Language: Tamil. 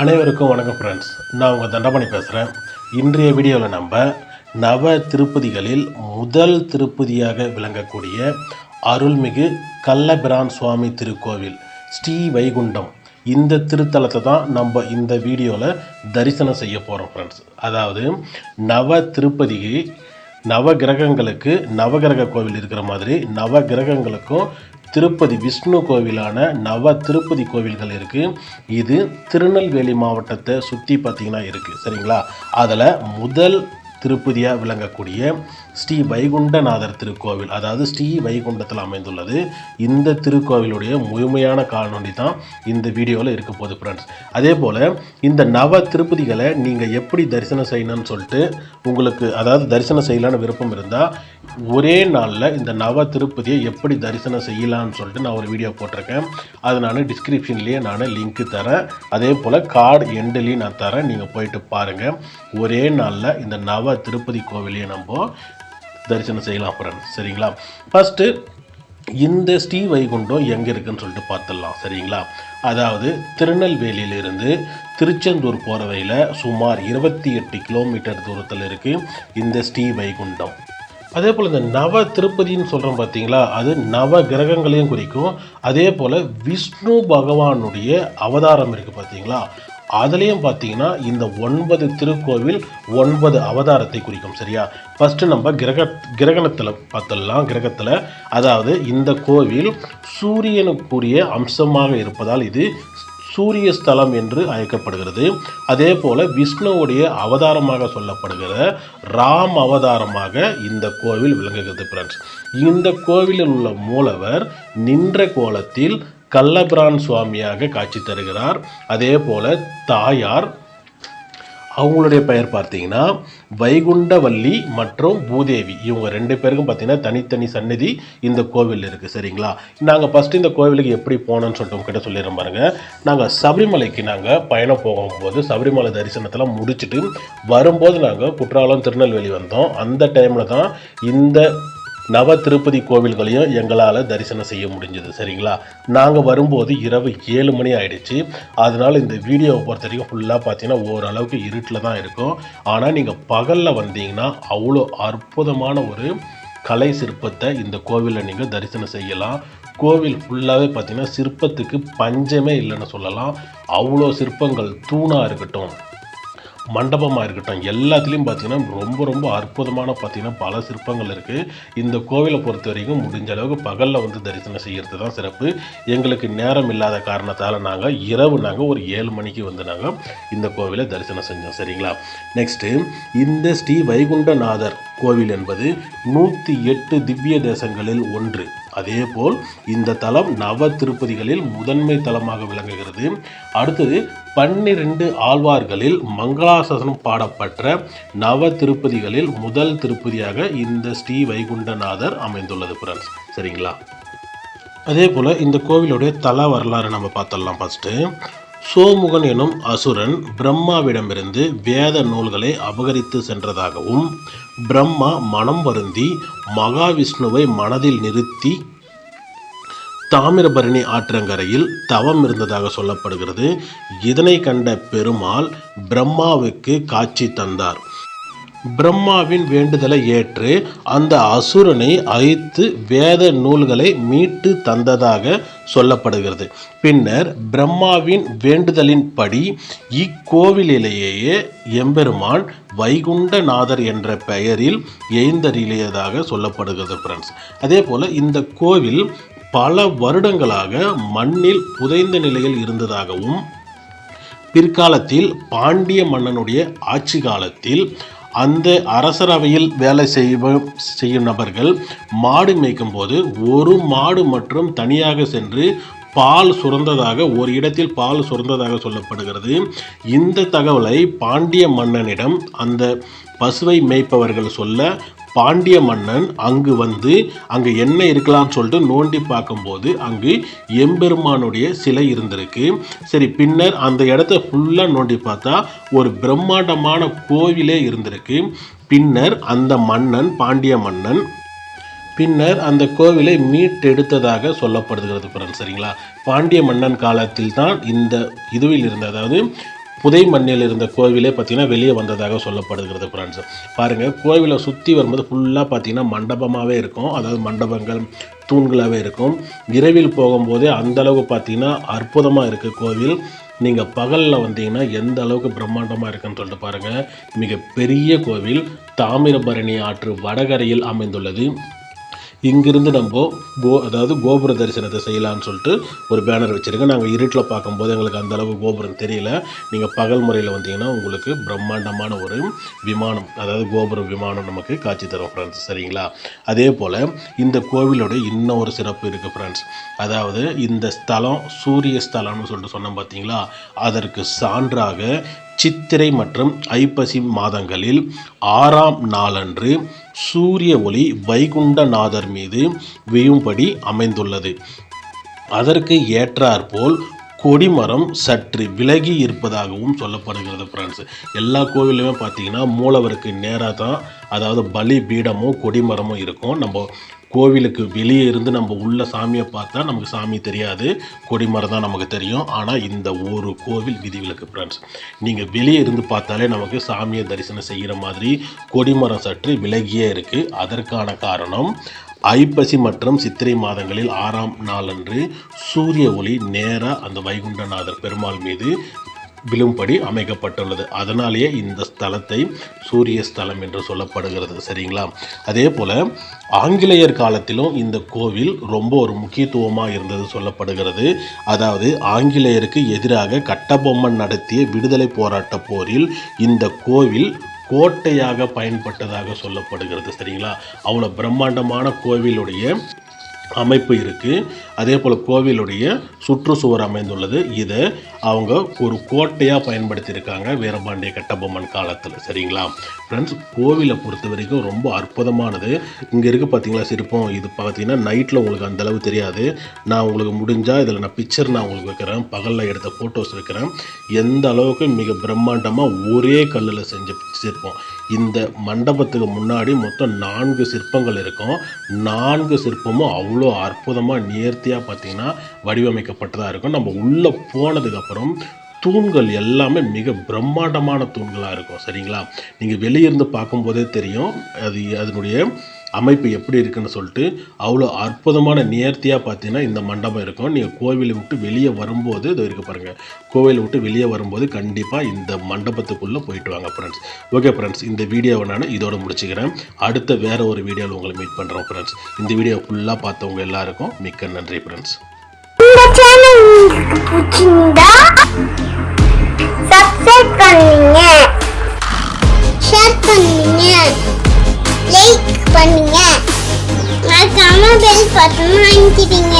அனைவருக்கும் வணக்கம் ஃப்ரெண்ட்ஸ் நான் உங்கள் தண்டபாணி பேசுகிறேன் இன்றைய வீடியோவில் நம்ம நவ திருப்பதிகளில் முதல் திருப்பதியாக விளங்கக்கூடிய அருள்மிகு கள்ளபிரான் சுவாமி திருக்கோவில் ஸ்ரீ வைகுண்டம். இந்த திருத்தலத்தை தான் நம்ம இந்த வீடியோவில் தரிசனம் செய்ய போகிறோம் ஃப்ரெண்ட்ஸ் அதாவது நவ திருப்பதிக்கு நவ கிரகங்களுக்கு நவகிரக கோவில் இருக்கிற மாதிரி நவ கிரகங்களுக்கும் திருப்பதி விஷ்ணு கோவிலான நவ திருப்பதி கோவில்கள் இருக்குது இது திருநெல்வேலி மாவட்டத்தை சுற்றி பார்த்திங்கன்னா இருக்குது சரிங்களா? அதில் முதல் திருப்பதியாக விளங்கக்கூடிய ஸ்ரீ வைகுண்டநாதர் திருக்கோவில் அதாவது ஸ்ரீ வைகுண்டத்தில் அமைந்துள்ளது. இந்த திருக்கோவிலுடைய முழுமையான காணொளி தான் இந்த வீடியோவில் இருக்க போகுது ஃப்ரெண்ட்ஸ் அதே போல் இந்த நவ திருப்பதிகளை நீங்கள் எப்படி தரிசனம் செய்யணும்னு சொல்லிட்டு உங்களுக்கு அதாவது தரிசனம் செய்யலான்னு விருப்பம் இருந்தால் ஒரே நாளில் இந்த நவ திருப்பதியை எப்படி தரிசனம் செய்யலாம்னு சொல்லிட்டு நான் ஒரு வீடியோ போட்டிருக்கேன். அது நான் டிஸ்கிரிப்ஷன்லேயே நான் லிங்க்கு தரேன். அதே போல் கார்டு எண்டுலேயும் நான் தரேன். நீங்கள் போயிட்டு பாருங்கள் ஒரே நாளில் இந்த நவ திருப்பதி கோவிலையே நம்ம தரிசனம் செய்யலாம் ஃப்ரெண்ட்ஸ் சரிங்களா? ஃபஸ்ட்டு இந்த ஸ்ரீ வைகுண்டம் எங்கே இருக்குன்னு சொல்லிட்டு பார்த்துடலாம் சரிங்களா? அதாவது திருநெல்வேலியிலிருந்து திருச்செந்தூர் போகிற வழியில் சுமார் இருபத்தி எட்டு கிலோமீட்டர் தூரத்தில் இருக்குது இந்த ஸ்ரீ வைகுண்டம். அதே போல் இந்த நவ திருப்பதின்னு சொல்கிறோம் பார்த்தீங்களா அது நவ கிரகங்களையும் குறிக்கும். அதே போல் விஷ்ணு பகவானுடைய அவதாரம் இருக்குது பார்த்தீங்களா அதுலேயும் பார்த்தீங்கன்னா இந்த ஒன்பது திருக்கோவில் ஒன்பது அவதாரத்தை குறிக்கும் சரியா? ஃபஸ்ட்டு நம்ம கிரக கிரகணத்தில் பார்த்துடலாம் கிரகத்தில். அதாவது இந்த கோவில் சூரியனுக்குரிய அம்சமாக இருப்பதால் இது சூரிய ஸ்தலம் என்று அழைக்கப்படுகிறது. அதே போல் விஷ்ணுவுடைய அவதாரமாக சொல்லப்படுகிற ராம் அவதாரமாக இந்த கோவில் விளங்குகிறது ஃப்ரெண்ட்ஸ் இந்த கோவிலில் உள்ள மூலவர் நின்ற கோலத்தில் கள்ளபிரான் சுவாமியாக காட்சி தருகிறார். அதே போல தாயார் அவங்களுடைய பெயர் பார்த்தீங்கன்னா வைகுண்டவல்லி மற்றும் பூதேவி. இவங்க ரெண்டு பேருக்கும் பார்த்தீங்கன்னா தனித்தனி சன்னதி இந்த கோவில் இருக்குது சரிங்களா? நாங்கள் ஃபஸ்ட்டு இந்த கோவிலுக்கு எப்படி போனோம்னு சொல்லிட்டு உங்ககிட்ட சொல்லிடுறோம் பாருங்க. நாங்கள் சபரிமலைக்கு நாங்கள் பயணம் போகும்போது சபரிமலை தரிசனத்தெல்லாம் முடிச்சுட்டு வரும்போது நாங்கள் குற்றாலம் திருநெல்வேலி வந்தோம். அந்த டைமில் தான் இந்த நவ திருப்பதி கோவில்களையும் எங்களால் தரிசனம் செய்ய முடிஞ்சது சரிங்களா? நாங்கள் வரும்போது இரவு ஏழு மணி ஆயிடுச்சு. அதனால் இந்த வீடியோவை பொறுத்த வரைக்கும் ஃபுல்லாக பார்த்தீங்கன்னா ஓரளவுக்கு இருட்டில் தான் இருக்கும். ஆனால் நீங்கள் பகலில் வந்தீங்கன்னா அவ்வளோ அற்புதமான ஒரு கலை சிற்பத்தை இந்த கோவிலில் நீங்கள் தரிசனம் செய்யலாம். கோவில் ஃபுல்லாகவே பார்த்தீங்கன்னா சிற்பத்துக்கு பஞ்சமே இல்லைன்னு சொல்லலாம். அவ்வளோ சிற்பங்கள் தூணாக இருக்கட்டும் மண்டபமாக இருக்கட்டும் எல்லாத்துலேயும் பார்த்தீங்கன்னா ரொம்ப ரொம்ப அற்புதமான பார்த்திங்கன்னா பல சிற்பங்கள் இருக்குது இந்த கோவிலை பொறுத்த வரைக்கும் முடிஞ்ச அளவுக்கு பகலில் வந்து தரிசனம் செய்கிறது தான் சிறப்பு. எங்களுக்கு நேரம் இல்லாத காரணத்தால் நாங்கள் இரவு நாங்கள் ஒரு ஏழு மணிக்கு வந்து நாங்கள் இந்த கோவிலை தரிசனம் செஞ்சோம் சரிங்களா? நெக்ஸ்ட்டு இந்த ஸ்ரீ வைகுண்டநாதர் கோவில் என்பது நூற்றி எட்டு திவ்ய தேசங்களில் ஒன்று. அதேபோல் இந்த தலம் நவ திருப்பதிகளில் முதன்மை தலமாக விளங்குகிறது. அடுத்தது பன்னிரண்டு ஆழ்வார்களில் மங்களாசனம் பாடப்பட்ட நவ திருப்பதிகளில் முதல் திருப்பதியாக இந்த ஸ்ரீ வைகுண்டநாதர் அமைந்துள்ளது ஃப்ரெண்ட்ஸ் சரிங்களா? அதே போல் இந்த கோவிலுடைய தல வரலாறு நம்ம பார்த்துடலாம் ஃபஸ்ட்டு சோமுகன் எனும் அசுரன் பிரம்மாவிடமிருந்து வேத நூல்களை அபகரித்து சென்றதாகவும் பிரம்மா மனம் வருந்தி மகாவிஷ்ணுவை மனதில் நிறுத்தி தாமிரபரணி ஆற்றங்கரையில் தவம் இருந்ததாக சொல்லப்படுகிறது. இதனை கண்ட பெருமாள் பிரம்மாவுக்கு காட்சி தந்தார். பிரம்மாவின் வேண்டுதலை ஏற்று அந்த அசுரனை அழித்து வேத நூல்களை மீட்டு தந்ததாக சொல்லப்படுகிறது. பின்னர் பிரம்மாவின் வேண்டுதலின்படி இக்கோவிலிலேயே எம்பெருமான் வைகுண்டநாதர் என்ற பெயரில் எழுந்தருளியதாக சொல்லப்படுகிறது ஃப்ரெண்ட்ஸ் அதே போல் இந்த கோவில் பல வருடங்களாக மண்ணில் புதைந்த நிலையில் இருந்ததாகவும் பிற்காலத்தில் பாண்டிய மன்னனுடைய ஆட்சி காலத்தில் அந்த அரசரவையில் வேலை செய்வ செய்யும் நபர்கள் மாடு மேய்க்கும் போது ஒரு மாடு மற்றும் தனியாக சென்று பால் சுரந்ததாக ஒரு இடத்தில் பால் சுரந்ததாக சொல்லப்படுகிறது. இந்த தகவலை பாண்டிய மன்னனிடம் அந்த பசுவை மேய்ப்பவர்கள் சொல்ல பாண்டிய மன்னன் அங்கு வந்து அங்கே என்ன இருக்கலாம்னு சொல்லிட்டு நோண்டி பார்க்கும்போது அங்கு எம்பெருமானுடைய சிலை இருந்திருக்கு. சரி பின்னர் அந்த இடத்த ஃபுல்லாக நோண்டி பார்த்தா ஒரு பிரம்மாண்டமான கோவிலே இருந்திருக்கு. பின்னர் அந்த மன்னன் பாண்டிய மன்னன் பின்னர் அந்த கோவிலை மீட்டெடுத்ததாக சொல்லப்படுகிறது பிறன் சரிங்களா? பாண்டிய மன்னன் காலத்தில் தான் இந்த இதுவில் இருந்த அதாவது புதை மண்ணில் இருந்த கோவிலே பார்த்தீங்கன்னா வெளியே வந்ததாக சொல்லப்படுகிறது ஃப்ரெண்ட்ஸ் பாருங்கள் கோவிலை சுற்றி வரும்போது ஃபுல்லாக பார்த்தீங்கன்னா மண்டபமாகவே இருக்கும். அதாவது மண்டபங்கள் தூண்களாகவே இருக்கும். இரவில் போகும்போதே அந்த அளவுக்கு பார்த்தீங்கன்னா அற்புதமாக இருக்குது கோவில். நீங்கள் பகலில் வந்தீங்கன்னா எந்த அளவுக்கு பிரம்மாண்டமாக இருக்குன்னு சொல்லிட்டு பாருங்கள் மிகப்பெரிய கோவில். தாமிரபரணி ஆற்று வடகரையில் அமைந்துள்ளது. இங்கிருந்து நம்ம கோ அதாவது கோபுர தரிசனத்தை செய்யலாம்னு சொல்லிட்டு ஒரு பேனர் வச்சுருக்கேன். நாங்கள் இருட்டில் பார்க்கும்போது எங்களுக்கு அந்த அளவு கோபுரம் தெரியல. நீங்கள் பகல் முறையில் வந்தீங்கன்னா உங்களுக்கு பிரம்மாண்டமான ஒரு விமானம் அதாவது கோபுர விமானம் நமக்கு காட்சி தரும் ஃப்ரெண்ட்ஸ் சரிங்களா? அதே போல் இந்த கோவிலோட இன்னொரு சிறப்பு இருக்குது ஃப்ரெண்ட்ஸ் அதாவது இந்த ஸ்தலம் சூரிய ஸ்தலம்னு சொல்லிட்டு சொன்னோம் பார்த்தீங்களா அதற்கு சான்றாக சித்திரை மற்றும் ஐப்பசி மாதங்களில் ஆறாம் நாளன்று சூரிய ஒளி வைகுண்டநாதர் மீது விழும்படி அமைந்துள்ளது. அதற்கு ஏற்றாற்போல் கொடிமரம் சற்று விலகி இருப்பதாகவும் சொல்லப்படுகிறது ஃப்ரெண்ட்ஸ் எல்லா கோவிலையுமே பார்த்தீங்கன்னா மூலவருக்கு நேராக தான் அதாவது பலி பீடமும் கொடிமரமும் இருக்கும். நம்ம கோவிலுக்கு வெளியே இருந்து நம்ம உள்ள சாமியை பார்த்தா நமக்கு சாமி தெரியாது. கொடிமரம் தான் நமக்கு தெரியும். ஆனால் இந்த ஒரு கோவில் விதிவிலக்கு ஃப்ரெண்ட்ஸ் நீங்கள் வெளியே இருந்து பார்த்தாலே நமக்கு சாமியை தரிசனம் செய்கிற மாதிரி கொடிமரம் சற்று விலகியே இருக்குது அதற்கான காரணம் ஐப்பசி மற்றும் சித்திரை மாதங்களில் ஆறாம் நாளன்று சூரிய ஒளி நேராக அந்த வைகுண்டநாதர் பெருமாள் மீது விழும்படி அமைக்கப்பட்டுள்ளது. அதனாலேயே இந்த ஸ்தலத்தை சூரிய ஸ்தலம் என்று சொல்லப்படுகிறது. சரிங்களா? அதே போல் ஆங்கிலேயர் காலத்திலும் இந்த கோவில் ரொம்ப ஒரு முக்கியத்துவமாக இருந்தது சொல்லப்படுகிறது. அதாவது ஆங்கிலேயருக்கு எதிராக கட்டபொம்மன் நடத்திய விடுதலை போராட்ட போரில் இந்த கோவில் கோட்டையாக பயன்பட்டதாக சொல்லப்படுகிறது. சரிங்களா? அவ்வளோ பிரம்மாண்டமான கோவிலுடைய அமைப்பு இருக்குது அதே போல் கோவிலுடைய சுற்றுச்சுவர் அமைந்துள்ளது. இதை அவங்க ஒரு கோட்டையாக பயன்படுத்தியிருக்காங்க வீரபாண்டிய கட்டபொம்மன் காலத்தில். சரிங்களா? ஃப்ரெண்ட்ஸ் கோவிலை பொறுத்த வரைக்கும் ரொம்ப அற்புதமானது. இங்கே இருக்குது பார்த்தீங்களா சிற்பம். இது பார்த்தீங்கன்னா நைட்டில் உங்களுக்கு அந்த அளவு தெரியாது. நான் உங்களுக்கு முடிஞ்சால் இதில் நான் பிக்சர் நான் உங்களுக்கு வைக்கிறேன். பகலில் எடுத்த ஃபோட்டோஸ் வைக்கிறேன். எந்த அளவுக்கு மிக பிரம்மாண்டமாக ஒரே கல்லில் செஞ்ச சிற்பம். இந்த மண்டபத்துக்கு முன்னாடி மொத்தம் நான்கு சிற்பங்கள் இருக்கும். நான்கு சிற்பமும் அவ்வளோ அற்புதமாக நேர்த்தியாக பார்த்தீங்கன்னா வடிவமைக்கப்பட்டதாக இருக்கும். நம்ம உள்ளே அப்புறம் தூண்கள் எல்லாமே மிக பிரம்மாண்டமான தூண்களாக இருக்கும் சரிங்களா? நீங்கள் வெளியிருந்து பார்க்கும்போதே தெரியும் அது அதனுடைய அமைப்பு எப்படி இருக்குன்னு சொல்லிட்டு அவ்வளோ அற்புதமான நேர்த்தியாக பார்த்தீங்கன்னா இந்த மண்டபம் இருக்கும். நீங்கள் கோவிலை விட்டு வெளியே வரும்போது இது இருக்க பாருங்கள் கோவிலை விட்டு வெளியே வரும்போது கண்டிப்பாக இந்த மண்டபத்துக்குள்ளே போயிட்டு வாங்க ஃப்ரெண்ட்ஸ் ஓகே ஃப்ரெண்ட்ஸ் இந்த வீடியோவை நான் இதோடு முடிச்சுக்கிறேன். அடுத்த வேறு ஒரு வீடியோவில் உங்களை மீட் பண்ணுறோம் ஃப்ரெண்ட்ஸ் இந்த வீடியோ ஃபுல்லாக பார்த்தவங்க எல்லாருக்கும் மிக்க நன்றி ஃப்ரெண்ட்ஸ் இந்த சேனல் உங்களுக்கு பிடிச்சிருந்தா சப்ஸ்கிரைப் பண்ணுங்க. ஷேர் பண்ணுங்க. லைக் பண்ணுங்க. மறக்காம பெல் பட்டன் அழுத்திடுங்க.